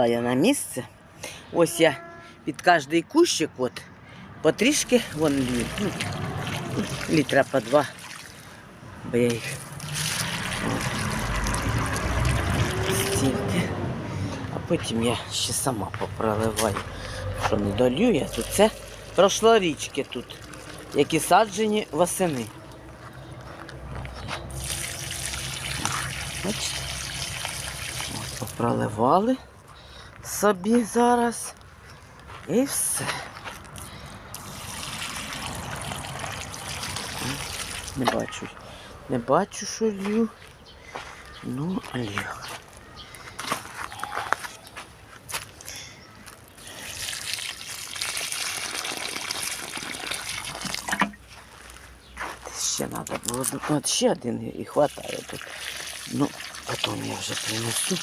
Я на місце. Ось я під кожний кущик от, потрішки вон. Ну, літра по два. Бо я їх стільки. А потім я ще сама попроливаю. Що не долью я тут. Це прошлорічки тут, які саджені восени. Бачите? От, попроливали собі зараз. І все. Не бачу. Не бачу, що лью. Ну, лью. Ще треба було. От ще один і хватає тут. Ну, потім я вже принесу.